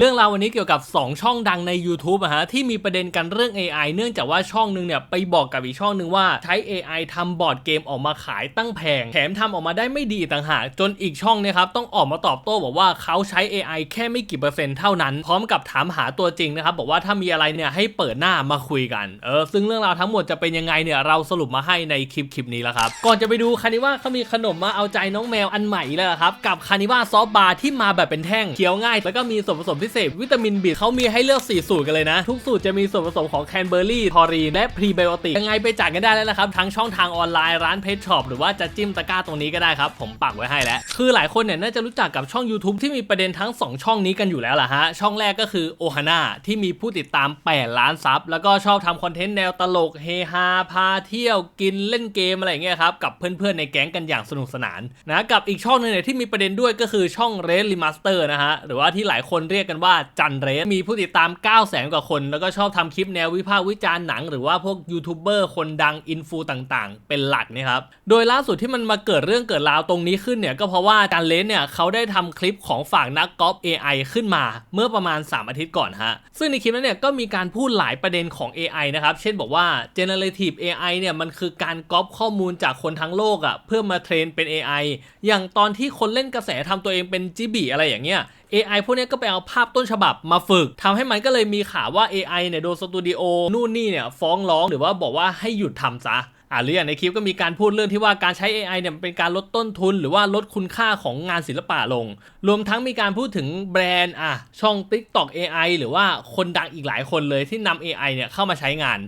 เรื่องราววันนี้เกี่ยวกับ 2 ช่องดังใน YouTube อะฮะที่มีประเด็นกันเรื่อง AI เนื่องจากว่าช่องหนึงเนี่ยไปบอกกับอีกช่องหนึ่งว่าใช้ AI ทำบอร์ดเกมออกมาขายตั้งแพง แถมทำออกมาได้ไม่ดีต่างหากจนอีกช่องเนี่ยครับต้องออกมาตอบโต้บอกว่าเขาใช้ AI แค่ไม่กี่เปอร์เซ็นต์เท่านั้น พร้อมกับถามหาตัวจริงนะครับบอกว่าถ้ามีอะไรเนี่ยให้เปิดหน้ามาคุยกันเออซึ่งเรื่องราวทั้งหมดจะเป็นยังไงเนี่ยเราสรุปมาให้ในคลิปคลิปนี้แล้วครับก่อนจะไปดูคานิว่าเขามีขนมมาเอาใจน้องแมวอันใหม่แล้วครับกับคานิว่าซอฟบาร์ที่มาแบบเป็นแท่งเคี้ยวง่ายแล้วก็มีส่วนผสมพิเศษวิตามินบีเขามีให้เลือก 4 สูตรกันเลยนะ ทุกสูตรจะมีส่วนผสมของแคนเบอร์รี่ ทอรีน และพรีไบโอติก ยังไงไปจัดกันได้แล้วนะครับ ทั้งช่องทางออนไลน์ร้านเพจช็อปหรือว่าจะจิ้มตะกร้าตรงนี้ก็ได้ครับ ผมปักไว้ให้แล้ว คือหลายคนเนี่ยน่าจะรู้จักกับช่อง YouTube ที่มีประเด็นทั้ง 2 ช่องนี้กันอยู่แล้วล่ะฮะช่องแรกก็คือโอฮาน่าที่มีผู้ติดตาม 8 ล้านซับแล้วก็ชอบทำคอนเทนต์แนวตลกเฮฮาพาเที่ยวกินเล่นเกมอะไรอย่างเงี้ยครับกับเพื่อนๆในแก๊งกันอย่างสนุกสนานนะกับอีกช่องหนึงเนี่ยที่มีประเด็นด้วยก็คือช่องเรสรีมาสเตอร์นะฮะหรือว่าที่หลายคนเรียกกันว่าจันเรสมีผู้ติดตาม 9 0 0 0 0 0กว่าคน แล้วก็ชอบทำคลิปแนววิพากษ์วิจารณ์หนัง หรือว่าพวกยูทูบเบอร์คนดังอินฟูต่างๆ เป็นหลักเนะครับ โดยล่าสุดที่มันมาเกิดเรื่องเกิดราวตรงนี้ขึ้นเนี่ยก็เพราะว่าจันเรสเนี่ยเขาได้ทำคลิปของฝากนักกอล์ฟ AI ขึ้นมา เมื่อประมาณ 3 อาทิตย์ก่อนฮะซึ่งในคลิปนั้นเนี่ยก็มีการพูดหลายประเด็นของ AI นะครับเช่นบอกว่า generative AI เนี่ยมันคือการก๊อปข้อมูลจากคนทั้งโลกอะ่ะเพื่อมาเทรนเป็น AI อย่างตอนที่คนเล่นกระแสทำตัวเองเป็นจิบีอะไรอย่างเงี้ย AI พวกนี้ก็ไปเอาภาพต้นฉบับมาฝึกทำให้มันก็เลยมีข่าวว่า AI เนี่ยโดนสตูดิโอนู่นนี่เนี่ยฟ้องร้องหรือว่าบอกว่าให้หยุดทำซะ อ่าหรืออย่างในคลิปก็มีการพูดเรื่องที่ว่าการใช้ AI เนี่ยเป็นการลดต้นทุน หรือว่าลดคุณค่าของงานศิลปะลง รวมทั้งมีการพูดถึงแบรนด์อะช่อง TikTok AI หรือว่าคนดังอีกหลายคนเลยที่นำ AI เนี่ยเข้ามาใช้งาน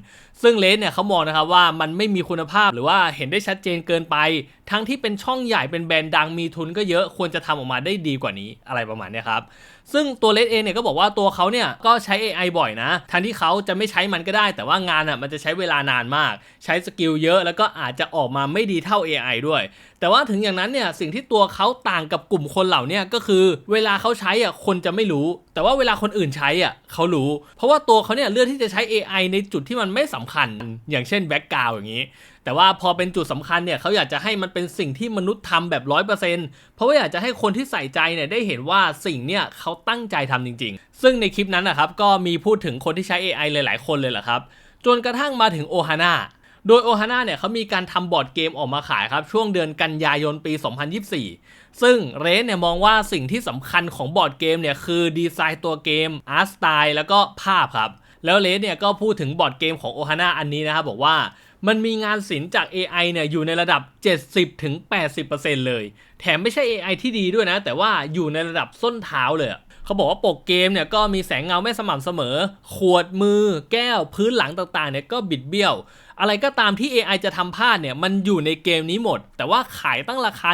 ซึ่งเลสเนี่ยเขามองนะครับว่ามันไม่มีคุณภาพหรือว่าเห็นได้ชัดเจนเกินไป ทั้งที่เป็นช่องใหญ่เป็นแบรนด์ดังมีทุนก็เยอะควรจะทำออกมาได้ดีกว่านี้อะไรประมาณนี้ครับ ซึ่งตัวเลสเองเนี่ยก็บอกว่าตัวเขาเนี่ยก็ใช้ AI บ่อยนะทันที่เขาจะไม่ใช้มันก็ได้ แต่ว่างานอะมันจะใช้เวลานานมาก ใช้สกิลเยอะแล้วก็อาจจะออกมาไม่ดีเท่า AI ด้วย แต่ว่าถึงอย่างนั้นเนี่ยสิ่งที่ตัวเขาต่างกับกลุ่มคนเหล่านี้ก็คือ เวลาเขาใช้อะคนจะไม่รู้แต่ว่าเวลาคนอื่นใช้อะเขารู้ เพราะว่าตัวเขาเนี่ยเลือกที่จะใช้ AI ในจุดที่มันไม่สำคัญ อย่างเช่นแบ็กกราวอย่างนี้ แต่ว่าพอเป็นจุดสำคัญเนี่ยเขาอยากจะให้มันเป็นสิ่งที่มนุษย์ทำแบบร้อยเปอร์เซ็นต์เพราะว่าอยากจะให้คนที่ใส่ใจเนี่ยได้เห็นว่าสิ่งเนี่ยเขาตั้งใจทำจริง ๆ ซึ่งในคลิปนั้นนะครับก็มีพูดถึงคนที่ใช้ AI หลาย ๆ คนเลยแหละครับ จนกระทั่งมาถึงโอฮาน่า โดยโอฮาน่าเนี่ยเขามีการทำบอร์ดเกมออกมาขายครับ ช่วงเดือนกันยายนปี 2024 ซึ่งเรสเนี่ยมองว่าสิ่งที่สำคัญของบอร์ดเกมเนี่ยคือดีไซน์ตัวเกมอาร์ตสไตล์แล้วก็ภาพครับ แล้วเรสเนี่ยก็พูดถึงบอร์ดเกมของโอฮาน่าอันนี้นะครับบอกว่ามันมีงานศิลป์จาก AI เนี่ยอยู่ในระดับ 70-80%เลย แถมไม่ใช่ AI ที่ดีด้วยนะ แต่ว่าอยู่ในระดับส้นเท้าเลยเขาบอกว่าปกเกมเนี่ยก็มีแสงเงาไม่สม่ำเสมอ ขวดมือ แก้วพื้นหลังต่างๆเนี่ยก็บิดเบี้ยวอะไรก็ตามที่ AI จะทำพลาดเนี่ย มันอยู่ในเกมนี้หมด แต่ว่าขายตั้งราคา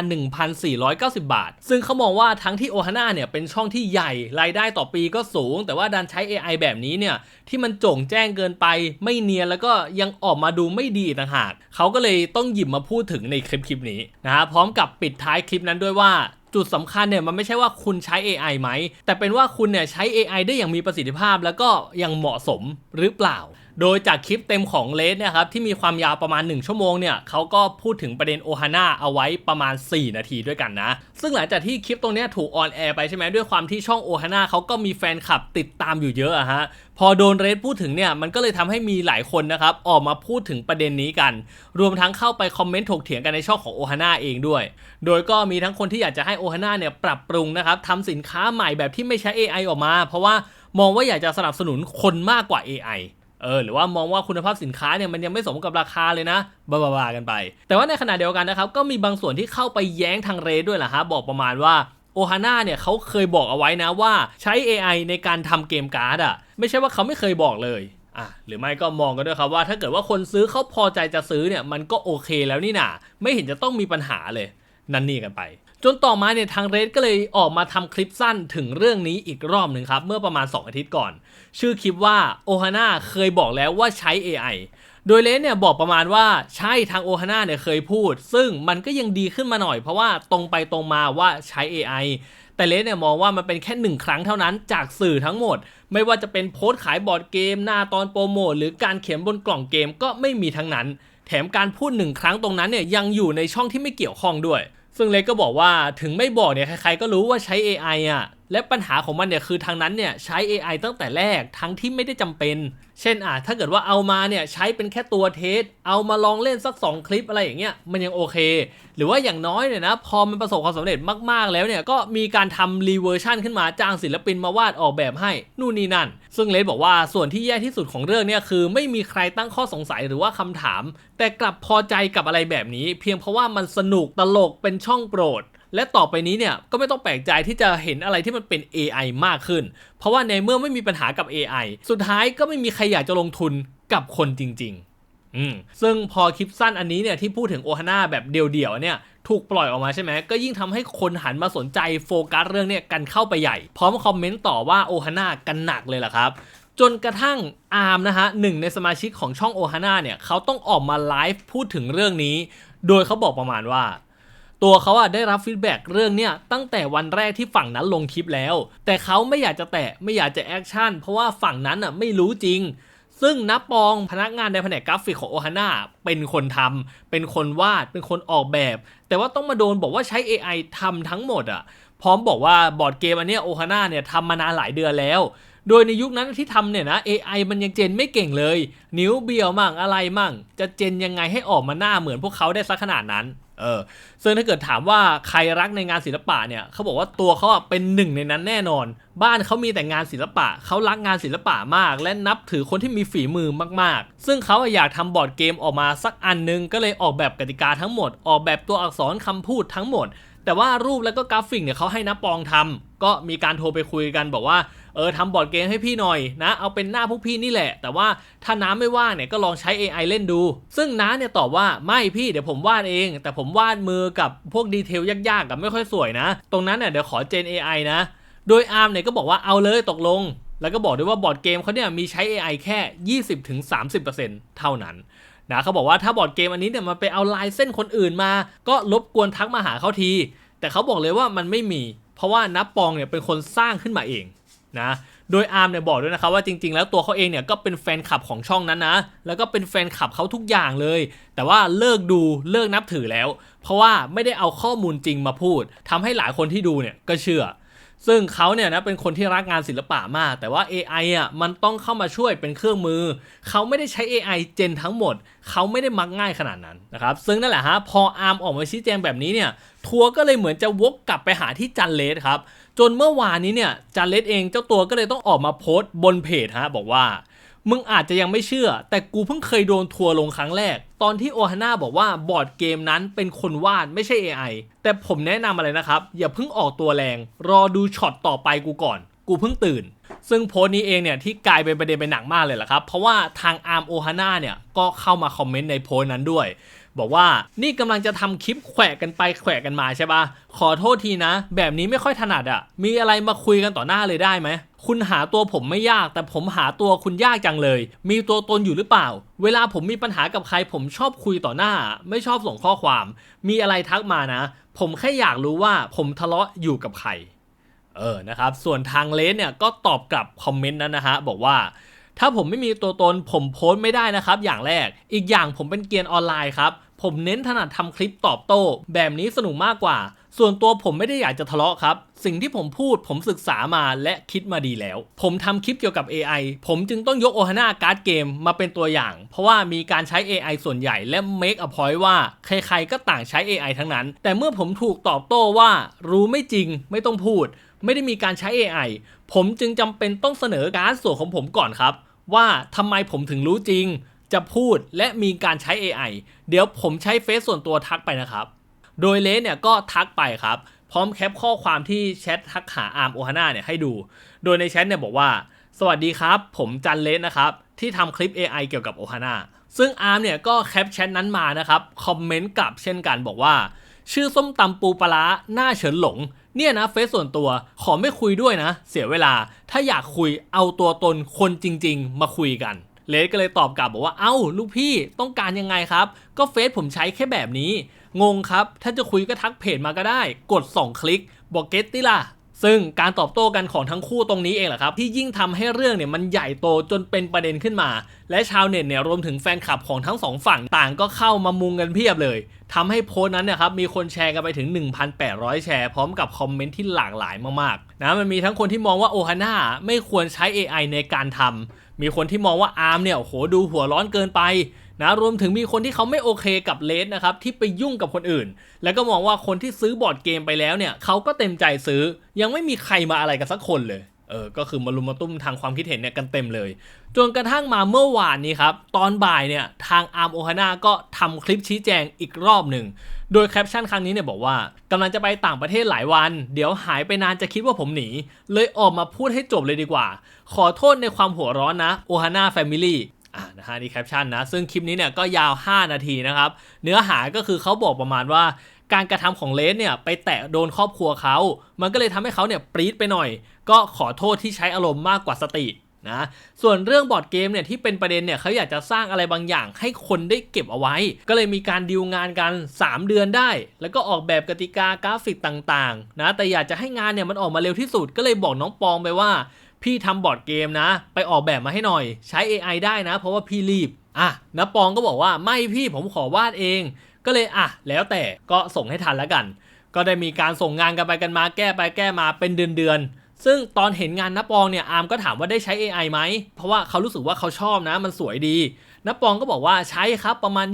1,490 บาท ซึ่งเขามองว่าทั้งที่โอฮาน่าเนี่ย เป็นช่องที่ใหญ่ รายได้ต่อปีก็สูง แต่ว่าดันใช้ AI แบบนี้เนี่ย ที่มันโจ่งแจ้งเกินไป ไม่เนียนแล้วก็ยังออกมาดูไม่ดีต่างหาก เขาก็เลยต้องหยิบมาพูดถึงในคลิปคลิปนี้นะฮะ พร้อมกับปิดท้ายคลิปนั้นด้วยว่าจุดสำคัญเนี่ยมันไม่ใช่ว่าคุณใช้ AI ไหม แต่เป็นว่าคุณเนี่ยใช้ AI ได้อย่างมีประสิทธิภาพแล้วก็ยังเหมาะสมหรือเปล่า โดยจากคลิปเต็มของเลสเนี่ยครับที่มีความยาวประมาณ 1 ชั่วโมงเนี่ยเขาก็พูดถึงประเด็นโอฮาน่าเอาไว้ประมาณ 4 นาทีด้วยกันนะ ซึ่งหลังจากที่คลิปตรงนี้ถูกออนแอร์ไปใช่ไหมด้วยความที่ช่องโอฮาน่าเขาก็มีแฟนคลับติดตามอยู่เยอะอะฮะพอโดนเรสพูดถึงเนี่ยมันก็เลยทำให้มีหลายคนนะครับออกมาพูดถึงประเด็นนี้กัน รวมทั้งเข้าไปคอมเมนต์ถกเถียงกันในช่องของโอฮาน่าเองด้วย โดยก็มีทั้งคนที่อยากจะให้โอฮาน่าเนี่ยปรับปรุงนะครับทำสินค้าใหม่แบบที่ไม่ใช้ AI ออกมา เพราะว่ามองว่าอยากจะสนับสนุนคนมากกว่า AI เออหรือว่ามองว่าคุณภาพสินค้าเนี่ยมันยังไม่สมกับราคาเลยนะบ้าๆกันไป แต่ว่าในขณะเดียวกันนะครับก็มีบางส่วนที่เข้าไปแย้งทางเรด้วยแหละฮะบอกประมาณว่าโอฮาน่าเนี่ยเขาเคยบอกเอาไว้นะว่าใช้ AI ในการทำเกมการ์ดอะไม่ใช่ว่าเขาไม่เคยบอกเลยอะหรือไม่ก็มองกันด้วยครับว่าถ้าเกิดว่าคนซื้อเขาพอใจจะซื้อเนี่ยมันก็โอเคแล้วนี่นาไม่เห็นจะต้องมีปัญหาเลยนั่นนี่กันไป จนต่อมาเนี่ยทางเรดก็เลยออกมาทำคลิปสั้นถึงเรื่องนี้อีกรอบหนึ่งครับ เมื่อประมาณ 2 อาทิตย์ก่อน ชื่อคลิปว่าโอฮาน่าเคยบอกแล้วว่าใช้ AI โดยเลสเนี่ยบอกประมาณว่าใช่ทางโอฮาน่าเนี่ยเคยพูด ซึ่งมันก็ยังดีขึ้นมาหน่อยเพราะว่าตรงไปตรงมาว่าใช้ AI แต่เลสเนี่ยมองว่ามันเป็นแค่หนึ่งครั้งเท่านั้นจากสื่อทั้งหมด ไม่ว่าจะเป็นโพสต์ขายบอร์ดเกม หน้าตอนโปรโมทหรือการเขียนบนกล่องเกมก็ไม่มีทั้งนั้น แถมการพูดหนึ่งครั้งตรงนั้นเนี่ยยังอยู่ในช่องที่ไม่เกี่ยวข้องด้วย ซึ่งเล็กก็บอกว่าถึงไม่บอกเนี่ยใครๆก็รู้ว่าใช้ AI อะ และปัญหาของมันเนี่ยคือทางนั้นเนี่ยใช้ AI ตั้งแต่แรกทั้งที่ไม่ได้จำเป็น เช่นอะถ้าเกิดว่าเอามาเนี่ยใช้เป็นแค่ตัวเทส เอามาลองเล่นสัก 2 คลิปอะไรอย่างเงี้ยมันยังโอเค หรือว่าอย่างน้อยเนี่ยนะพอมันประสบความสำเร็จมากๆแล้วเนี่ยก็มีการทำรีเวอร์ชันขึ้นมาจ้างศิลปินมาวาดออกแบบให้นู่นนี่นั่น ซึ่งเลสบอกว่าส่วนที่แย่ที่สุดของเรื่องเนี่ยคือ ไม่มีใครตั้งข้อสงสัยหรือว่าคำถาม แต่กลับพอใจกับอะไรแบบนี้ เพียงเพราะว่ามันสนุกตลกเป็นช่องโปรด และต่อไปนี้เนี่ยก็ไม่ต้องแปลกใจที่จะเห็นอะไรที่มันเป็น AI มากขึ้น เพราะว่าในเมื่อไม่มีปัญหากับ AI สุดท้ายก็ไม่มีใครอยากจะลงทุนกับคนจริงๆอืมซึ่งพอคลิปสั้นอันนี้เนี่ยที่พูดถึงโอฮาน่าแบบเดี่ยวๆเนี่ยถูกปล่อยออกมาใช่ไหมก็ยิ่งทำให้คนหันมาสนใจโฟกัสเรื่องเนี้กันเข้าไปใหญ่ พร้อมคอมเมนต์ต่อว่าโอฮาน่ากันหนักเลยล่ะครับ จนกระทั่งอาร์มนะฮะหนึ่งในสมาชิกของช่องโอฮาน่าเนี่ยเขาต้องออกมาไลฟ์พูดถึงเรื่องนี้ โดยเขาบอกประมาณว่า ตัวเขาอะได้รับฟีดแบ็กเรื่องเนี้ยตั้งแต่วันแรกที่ฝั่งนั้นลงคลิปแล้ว แต่เขาไม่อยากจะแตะไม่อยากจะแอคชั่นเพราะว่าฝั่งนั้นอะไม่รู้จริง ซึ่งนับปองพนักงานในแผนกกราฟิกของโอฮาน่าเป็นคนทำเป็นคนวาดเป็นคนออกแบบ แต่ว่าต้องมาโดนบอกว่าใช้ AI ทำทั้งหมดอะพร้อมบอกว่าบอร์ดเกมอันเนี้ยโอฮาน่าเนี่ยทำมานานหลายเดือนแล้วโดยในยุคนั้นที่ทำเนี่ยนะ AI มันยังเจนไม่เก่งเลย นิ้วเบี้ยวมั่งอะไรมั่ง จะเจนยังไงให้ออกมาหน้าเหมือนพวกเขาได้สักขนาดนั้น เออซึ่งถ้าเกิดถามว่าใครรักในงานศิลปะเนี่ยเขาบอกว่าตัวเขาเป็นหนึ่งในนั้นแน่นอน บ้านเขามีแต่งานศิลปะเขารักงานศิลปะมาก และนับถือคนที่มีฝีมือมากๆ ซึ่งเขาอยากทำบอร์ดเกมออกมาสักอันนึงก็เลยออกแบบกติกาทั้งหมด ออกแบบตัวอักษรคำพูดทั้งหมด แต่ว่ารูปแล้วก็กราฟิกเนี่ยเขาให้น้าปองทำก็มีการโทรไปคุยกันบอกว่า เออทำบอร์ดเกมให้พี่หน่อยนะ เอาเป็นหน้าพวกพี่นี่แหละ แต่ว่าถ้าน้าไม่ว่างเนี่ยก็ลองใช้ AI เล่นดู ซึ่งน้าเนี่ยตอบว่าไม่พี่เดี๋ยวผมวาดเอง แต่ผมวาดมือกับพวกดีเทลยากๆกับไม่ค่อยสวยนะ ตรงนั้นเนี่ยเดี๋ยวขอเจน AI นะ โดยอาร์มเนี่ยก็บอกว่าเอาเลยตกลงแล้วก็บอกด้วยว่าบอร์ดเกมเขาเนี่ยมีใช้ AI แค่ 20-30%เท่านั้นนะเขาบอกว่าถ้าบอร์ดเกมอันนี้เนี่ยมันไปเอาลายเส้นคนอื่นมา ก็รบกวนทักมาหาเขาที แต่เขาบอกเลยว่ามันไม่มี เพราะว่านับปองเนี่ยเป็นคนสร้างขึ้นมาเอง นะโดยอาร์มเนี่ยบอกด้วยนะครับว่าจริงๆ แล้วตัวเขาเองเนี่ยก็เป็นแฟนคลับของช่องนั้นนะ แล้วก็เป็นแฟนคลับเขาทุกอย่างเลย แต่ว่าเลิกดูเลิกนับถือแล้ว เพราะว่าไม่ได้เอาข้อมูลจริงมาพูดทำให้หลายคนที่ดูเนี่ยก็เชื่อ ซึ่งเขาเนี่ยนะเป็นคนที่รักงานศิลปะมาก แต่ว่า AI อะมันต้องเข้ามาช่วยเป็นเครื่องมือ เขาไม่ได้ใช้ AI เจนทั้งหมด เขาไม่ได้มักง่ายขนาดนั้นนะครับซึ่งนั่นแหละฮะพออาร์มออกมาชี้แจงแบบนี้เนี่ยทัวร์ก็เลยเหมือนจะวกกลับไปหาที่จันเลสครับ จนเมื่อวานนี้เนี่ยจันเลสเองเจ้าตัวก็เลยต้องออกมาโพสต์บนเพจฮะบอกว่า มึงอาจจะยังไม่เชื่อ แต่กูเพิ่งเคยโดนทัวร์ลงครั้งแรก ตอนที่โอฮาน่าบอกว่าบอร์ดเกมนั้นเป็นคนวาดไม่ใช่ AI แต่ผมแนะนำอะไรนะครับ อย่าเพิ่งออกตัวแรง รอดูช็อตต่อไปกูก่อน กูเพิ่งตื่น ซึ่งโพสต์นี้เองเนี่ยที่กลายเป็นประเด็นเป็นหนักมากเลยล่ะครับ เพราะว่าทางอาร์มโอฮาน่าเนี่ยก็เข้ามาคอมเมนต์ในโพสต์นั้นด้วย บอกว่านี่กำลังจะทำคลิปแขวะกันไปแขวะกันมาใช่ปะขอโทษทีนะ แบบนี้ไม่ค่อยถนัดอะ่ะ มีอะไรมาคุยกันต่อหน้าเลยได้ไหมคุณหาตัวผมไม่ยาก แต่ผมหาตัวคุณยากจังเลย มีตัวตนอยู่หรือเปล่า เวลาผมมีปัญหากับใครผมชอบคุยต่อหน้า ไม่ชอบส่งข้อความ มีอะไรทักมานะ ผมแค่อยากรู้ว่าผมทะเลาะอยู่กับใครเออนะครับส่วนทางเลสเนี่ยก็ตอบกลับคอมเมนต์นั้นนะฮะบอกว่าถ้าผมไม่มีตัวตนผมโพสต์ไม่ได้นะครับ อย่างแรก อีกอย่างผมเป็นเกียร์ออนไลน์ครับ ผมเน้นถนัดทำคลิปตอบโต้ แบบนี้สนุกมากกว่า ส่วนตัวผมไม่ได้อยากจะทะเลาะครับ สิ่งที่ผมพูดผมศึกษามาและคิดมาดีแล้ว ผมทำคลิปเกี่ยวกับ AI ผมจึงต้องยกโอฮาน่าการ์ดเกมมาเป็นตัวอย่าง เพราะว่ามีการใช้ AI ส่วนใหญ่และ make a point ว่า ใครๆก็ต่างใช้ AI ทั้งนั้น แต่เมื่อผมถูกตอบโต้ว่า รู้ไม่จริงไม่ต้องพูด ไม่ได้มีการใช้ AI ผมจึงจำเป็นต้องเสนอการ์ดส่วนของผมก่อนครับว่าทำไมผมถึงรู้จริง จะพูดและมีการใช้ AI เดี๋ยวผมใช้เฟซส่วนตัวทักไปนะครับ โดยเลสเนี่ยก็ทักไปครับ พร้อมแคปข้อความที่แชททักหาอาร์มโอฮาน่าเนี่ยให้ดู โดยในแชทเนี่ยบอกว่า สวัสดีครับ ผมจันเลสนะครับ ที่ทำคลิป AI เกี่ยวกับโอฮาน่าซึ่งอาร์มเนี่ยก็แคปแชทนั้นมานะครับ คอมเมนต์กลับเช่นกันบอกว่า ชื่อส้มตำปูปลาร้าหน้าเฉินหลง เนี่ยนะเฟซส่วนตัวขอไม่คุยด้วยนะ เสียเวลาถ้าอยากคุยเอาตัวตนคนจริง ๆ มาคุยกัน เลสก็เลยตอบกลับบอกว่าเอ้าลูกพี่ต้องการยังไงครับ ก็เฟซผมใช้แค่แบบนี้ งงครับ ถ้าจะคุยก็ทักเพจมาก็ได้ กด 2 คลิก บอกเก็ตติล่ะซึ่งการตอบโต้กันของทั้งคู่ตรงนี้เองแหละครับ ที่ยิ่งทำให้เรื่องเนี่ยมันใหญ่โตจนเป็นประเด็นขึ้นมา และชาวเน็ตเนี่ยรวมถึงแฟนคลับของทั้งสองฝั่งต่างก็เข้ามามุงกันเพียบเลยทำให้โพสต์นั้นเนี่ยครับมีคนแชร์กันไปถึง 1,800 แชร์พร้อมกับคอมเมนต์ที่หลากหลายมากๆนะมันมีทั้งคนที่มองว่าโอฮาน่าไม่ควรใช้ AI ในการทำ มีคนที่มองว่าอาร์มเนี่ยโหดูหัวร้อนเกินไปนะรวมถึงมีคนที่เขาไม่โอเคกับเลสนะครับที่ไปยุ่งกับคนอื่น แล้วก็มองว่าคนที่ซื้อบอร์ดเกมไปแล้วเนี่ยเขาก็เต็มใจซื้อ ยังไม่มีใครมาอะไรกันสักคนเลย เออ ก็คือมารุมมาตุ้มทางความคิดเห็นเนี่ยกันเต็มเลย จนกระทั่งมาเมื่อวานนี้ครับ ตอนบ่ายเนี่ยทางอาร์มโอฮาน่าก็ทำคลิปชี้แจงอีกรอบหนึ่ง โดยแคปชั่นครั้งนี้เนี่ยบอกว่ากำลังจะไปต่างประเทศหลายวัน เดี๋ยวหายไปนานจะคิดว่าผมหนี เลยออกมาพูดให้จบเลยดีกว่า ขอโทษในความหัวร้อนนะโอฮาน่าแฟมิลี่อ่านะฮะนี่แคปชั่นนะ ซึ่งคลิปนี้เนี่ยก็ยาว 5 นาทีนะครับ เนื้อหาก็คือเขาบอกประมาณว่า การกระทำของเลสเนี่ยไปแตะโดนครอบครัวเขา มันก็เลยทำให้เขาเนี่ยปรี๊ดไปหน่อย ก็ขอโทษที่ใช้อารมณ์มากกว่าสตินะส่วนเรื่องบอร์ดเกมเนี่ยที่เป็นประเด็นเนี่ยเขาอยากจะสร้างอะไรบางอย่างให้คนได้เก็บเอาไว้ ก็เลยมีการดีลงานกัน 3 เดือนได้ แล้วก็ออกแบบกติกากราฟิกต่างๆนะแต่อยากจะให้งานเนี่ยมันออกมาเร็วที่สุด ก็เลยบอกน้องปองไปว่า พี่ทำบอร์ดเกมนะ ไปออกแบบมาให้หน่อย ใช้ AI ได้นะ เพราะว่าพี่รีบอะนะปองก็บอกว่าไม่พี่ผมขอวาดเอง ก็เลยอะแล้วแต่ก็ส่งให้ทันแล้วกัน ก็ได้มีการส่งงานกันไปกันมาแก้ไปแก้มาเป็นเดือนเดือนๆซึ่งตอนเห็นงานนปองเนี่ยอาร์มก็ถามว่าได้ใช้ AI ไหม เพราะว่าเขารู้สึกว่าเขาชอบนะมันสวยดีนปองก็บอกว่าใช้ครับประมาณ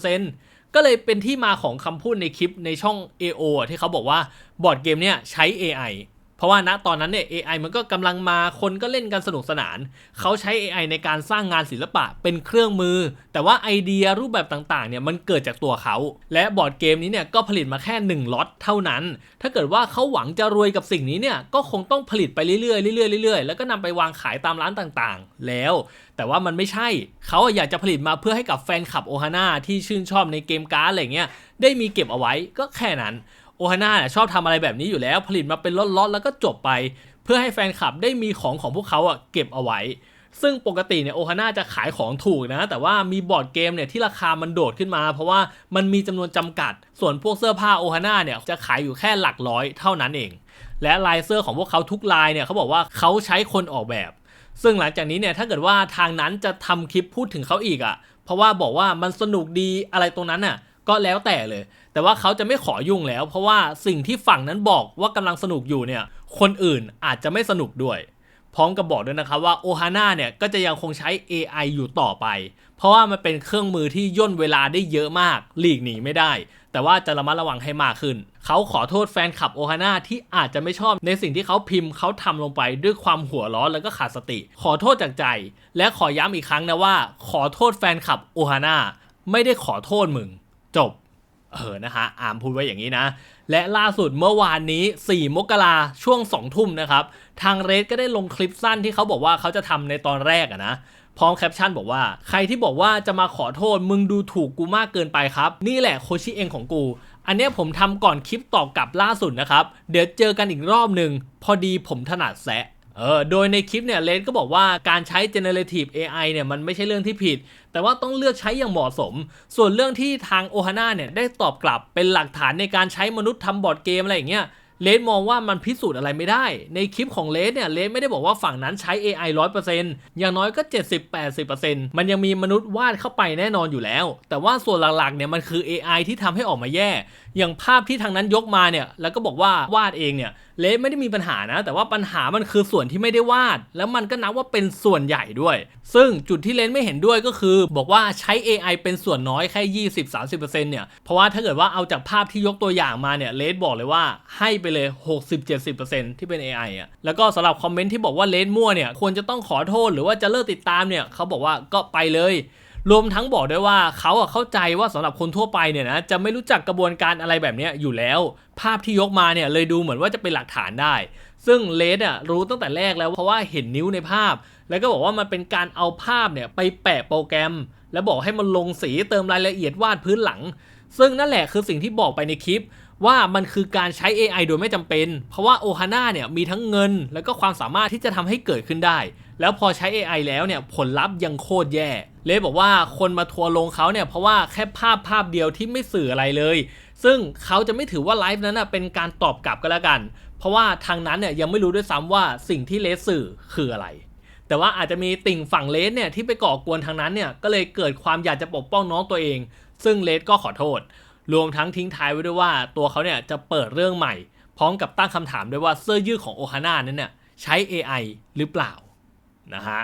20-30%ก็เลยเป็นที่มาของคำพูดในคลิปในช่อง AO อที่เขาบอกว่าบอร์ดเกมเนี่ยใช้ AI เพราะว่าณตอนนั้นเนี่ย AI มันก็กำลังมาคนก็เล่นกันสนุกสนาน เขาใช้ AI ในการสร้างงานศิลปะเป็นเครื่องมือ แต่ว่าไอเดียรูปแบบต่างๆเนี่ยมันเกิดจากตัวเขา และบอร์ดเกมนี้เนี่ยก็ผลิตมาแค่1ล็อตเท่านั้น ถ้าเกิดว่าเขาหวังจะรวยกับสิ่งนี้เนี่ยก็คงต้องผลิตไปเรื่อยๆเรื่อยๆเรื่อยๆแล้วก็นำไปวางขายตามร้านต่างๆ แล้ว แต่ว่ามันไม่ใช่เขาอยากจะผลิตมาเพื่อให้กับแฟนคลับโอฮาน่าที่ชื่นชอบในเกมการ์ดอะไรเงี้ยได้มีเก็บเอาไว้ก็แค่นั้น โอฮาน่าเนี่ยชอบทำอะไรแบบนี้อยู่แล้ว ผลิตมาเป็นล็อตๆแล้วก็จบไป เพื่อให้แฟนคลับได้มีของของพวกเขาอะเก็บเอาไว้ ซึ่งปกติเนี่ยโอฮาน่าจะขายของถูกนะ แต่ว่ามีบอร์ดเกมเนี่ยที่ราคามันโดดขึ้นมา เพราะว่ามันมีจำนวนจำกัด ส่วนพวกเสื้อผ้าโอฮาน่าเนี่ยจะขายอยู่แค่หลักร้อยเท่านั้นเอง และลายเสื้อของพวกเขาทุกลายเนี่ยเขาบอกว่าเขาใช้คนออกแบบ ซึ่งหลังจากนี้เนี่ยถ้าเกิดว่าทางนั้นจะทำคลิปพูดถึงเขาอีกอะ เพราะว่าบอกว่ามันสนุกดีอะไรตรงนั้นน่ะก็แล้วแต่เลย แต่ว่าเขาจะไม่ขอยุ่งแล้ว เพราะว่าสิ่งที่ฝั่งนั้นบอกว่ากำลังสนุกอยู่เนี่ยคนอื่นอาจจะไม่สนุกด้วย พร้อมกับบอกด้วยนะครับว่าโอฮาน่าเนี่ยก็จะยังคงใช้ AI อยู่ต่อไป เพราะว่ามันเป็นเครื่องมือที่ย่นเวลาได้เยอะมากหลีกหนีไม่ได้ แต่ว่าจะระมัดระวังให้มากขึ้น เขาขอโทษแฟนคลับโอฮาน่าที่อาจจะไม่ชอบในสิ่งที่เขาพิมพ์เขาทำลงไปด้วยความหัวร้อนแล้วก็ขาดสติ ขอโทษจากใจ และขอย้ำอีกครั้งนะว่า ขอโทษแฟนคลับโอฮาน่าไม่ได้ขอโทษมึง จบ เออนะฮะอามพูดไว้อย่างนี้นะ และล่าสุดเมื่อวานนี้ 4 มกราช่วง 2 ทุ่มนะครับ ทางเรดก็ได้ลงคลิปสั้นที่เขาบอกว่าเขาจะทำในตอนแรกอะนะพร้อมแคปชั่นบอกว่า ใครที่บอกว่าจะมาขอโทษมึงดูถูกกูมากเกินไปครับ นี่แหละโคชิเองของกู อันนี้ผมทำก่อนคลิปต่อกลับล่าสุดนะครับ เดี๋ยวเจอกันอีกรอบหนึ่งพอดีผมถนัดแซะ เออโดยในคลิปเนี่ยเลนก็บอกว่าการใช้ generative AI เนี่ยมันไม่ใช่เรื่องที่ผิด แต่ว่าต้องเลือกใช้อย่างเหมาะสม ส่วนเรื่องที่ทางโอฮาน่าเนี่ยได้ตอบกลับเป็นหลักฐานในการใช้มนุษย์ทำบอร์ดเกมอะไรอย่างเงี้ยเลสมองว่ามันพิสูจน์อะไรไม่ได้ ในคลิปของเลสเนี่ยเลสไม่ได้บอกว่าฝั่งนั้นใช้ AI 100%อย่างน้อยก็ 70-80%มันยังมีมนุษย์วาดเข้าไปแน่นอนอยู่แล้ว แต่ว่าส่วนหลักๆเนี่ยมันคือ AI ที่ทำให้ออกมาแย่อย่างภาพที่ทางนั้นยกมาเนี่ยแล้วก็บอกว่าวาดเองเนี่ยเลสไม่ได้มีปัญหานะ แต่ว่าปัญหามันคือส่วนที่ไม่ได้วาด แล้วมันก็นับว่าเป็นส่วนใหญ่ด้วย ซึ่งจุดที่เลนไม่เห็นด้วยก็คือ บอกว่าใช้ AI เป็นส่วนน้อยแค่ 20-30%เนี่ยเพราะว่าถ้าเกิดว่าเอาจากภาพที่ยกตัวอย่างมาเนี่ยเลสบอกเลยว่าให้ไปเลย 60-70%ที่เป็น AI อะแล้วก็สำหรับคอมเมนต์ที่บอกว่าเลนมั่วเนี่ยควรจะต้องขอโทษหรือว่าจะเลิกติดตามเนี่ยเขาบอกว่าก็ไปเลย รวมทั้งบอกด้วยว่าเขาเข้าใจว่าสำหรับคนทั่วไปเนี่ยนะจะไม่รู้จักกระบวนการอะไรแบบนี้อยู่แล้ว ภาพที่ยกมาเนี่ยเลยดูเหมือนว่าจะเป็นหลักฐานได้ ซึ่งเลสอะรู้ตั้งแต่แรกแล้วเพราะว่าเห็นนิ้วในภาพ แล้วก็บอกว่ามันเป็นการเอาภาพเนี่ยไปแปะโปรแกรม แล้วบอกให้มันลงสีเติมรายละเอียดวาดพื้นหลัง ซึ่งนั่นแหละคือสิ่งที่บอกไปในคลิปว่ามันคือการใช้ AI โดยไม่จำเป็น เพราะว่าโอฮาน่าเนี่ยมีทั้งเงิน แล้วก็ความสามารถที่จะทำให้เกิดขึ้นได้ แล้วพอใช้ AI แล้วเนี่ยผลลัพธ์ยังโคตรแย่ เลสบอกว่าคนมาทัวร์ลงเขาเนี่ยเพราะว่าแค่ภาพภาพเดียวที่ไม่สื่ออะไรเลย ซึ่งเขาจะไม่ถือว่าไลฟ์นั้นนะเป็นการตอบกลับก็แล้วกันเพเพราะว่าทางนั้นเนี่ยยังไม่รู้ด้วยซ้ำว่าสิ่งที่เลสสื่อคืออะไรแต่ว่าอาจจะมีติ่งฝั่งเลสเนี่ยที่ไปก่อกวนทางนั้นเนี่ยก็เลยเกิดความอยากจะปกป้องน้องตัวเอง ซึ่งเลสก็ขอโทษ รวมทั้งทิ้งท้ายไว้ด้วยว่าตัวเขาเนี่ยจะเปิดเรื่องใหม่ พร้อมกับตั้งคำถามด้วยว่าเสื้อยืดของโอฮาน่านั้นเนี่ยใช้ AI หรือเปล่า นะฮะ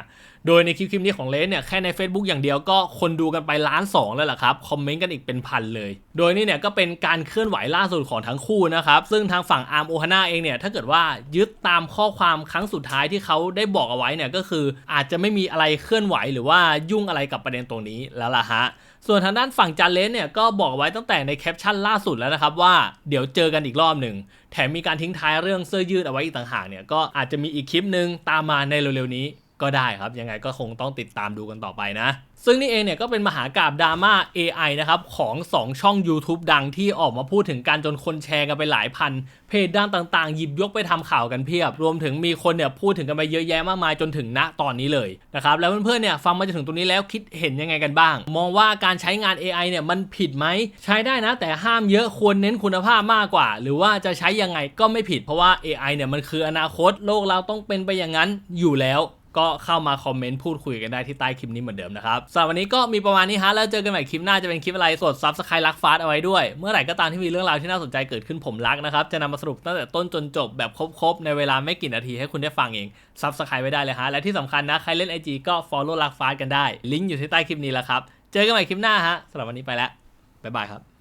โดยในคลิปคลิปนี้ของเลสเนี่ยแค่ใน Facebook อย่างเดียวก็คนดูกันไปล้านสองแล้วล่ะครับ คอมเมนต์กันอีกเป็นพันเลย โดยนี่เนี่ยก็เป็นการเคลื่อนไหวล่าสุดของทั้งคู่นะครับ ซึ่งทางฝั่งอาร์มโอฮาน่าเองเนี่ยถ้าเกิดว่ายึดตามข้อความครั้งสุดท้ายที่เขาได้บอกเอาไว้เนี่ยก็คืออาจจะไม่มีอะไรเคลื่อนไหวหรือว่ายุ่งอะไรกับประเด็นตรงนี้แล้วล่ะฮะส่วนทางด้านฝั่งจานเลนเนี่ยก็บอกไว้ตั้งแต่ในแคปชั่นล่าสุดแล้วนะครับว่าเดี๋ยวเจอกันอีกรอบหนึ่งแถมมีการทิ้งท้ายเรื่องเสื้อยืดเอาไว้อีกต่างหากเนี่ยก็อาจจะมีอีกคลิปหนึ่งตามมาในเร็วๆนี้ ก็ได้ครับ ยังไงก็คงต้องติดตามดูกันต่อไปนะ ซึ่งนี่เองเนี่ยก็เป็นมหากราบดราม่า AI นะครับ ของ 2 ช่อง YouTube ดังที่ออกมาพูดถึงการจนคนแชร์กันไปหลายพัน เพจดังต่างๆ หยิบยกไปทำข่าวกันเพียบ รวมถึงมีคนเนี่ยพูดถึงกันไปเยอะแยะมากมายจนถึงณตอนนี้เลยนะครับแล้วเพื่อนๆเนี่ยฟังมาจนถึงตรงนี้แล้วคิดเห็นยังไงกันบ้าง มองว่าการใช้งาน AI เนี่ยมันผิดไหมใช้ได้นะ แต่ห้ามเยอะควรเน้นคุณภาพมากกว่า หรือว่าจะใช้ยังไงก็ไม่ผิดเพราะว่า AI เนี่ยมันคืออนาคตโลกเราต้องเป็นไปอย่างนั้นอยู่แล้ว ก็เข้ามาคอมเมนต์พูดคุยกันได้ที่ใต้คลิปนี้เหมือนเดิมนะครับสำหรับวันนี้ก็มีประมาณนี้ฮะแล้วเจอกันใหม่คลิปหน้าจะเป็นคลิปอะไรสดซับสไครต์รักฟาสเอาไว้ด้วย เมื่อไหร่ก็ตามที่มีเรื่องราวที่น่าสนใจเกิดขึ้นผมรักนะครับจะนำมาสรุปตั้งแต่ต้นจนจบแบบครบๆในเวลาไม่กี่นาทีให้คุณได้ฟังเองซับสไครต์ไว้ได้เลยฮะและที่สำคัญนะใครเล่น IG ก็ follow รักฟาสกันได้ลิงก์อยู่ที่ใต้คลิปนี้แล้วครับเจอกันใหม่คลิปหน้าฮะสำหรับวันนี้ไปแล้วบ๊ายบายครับ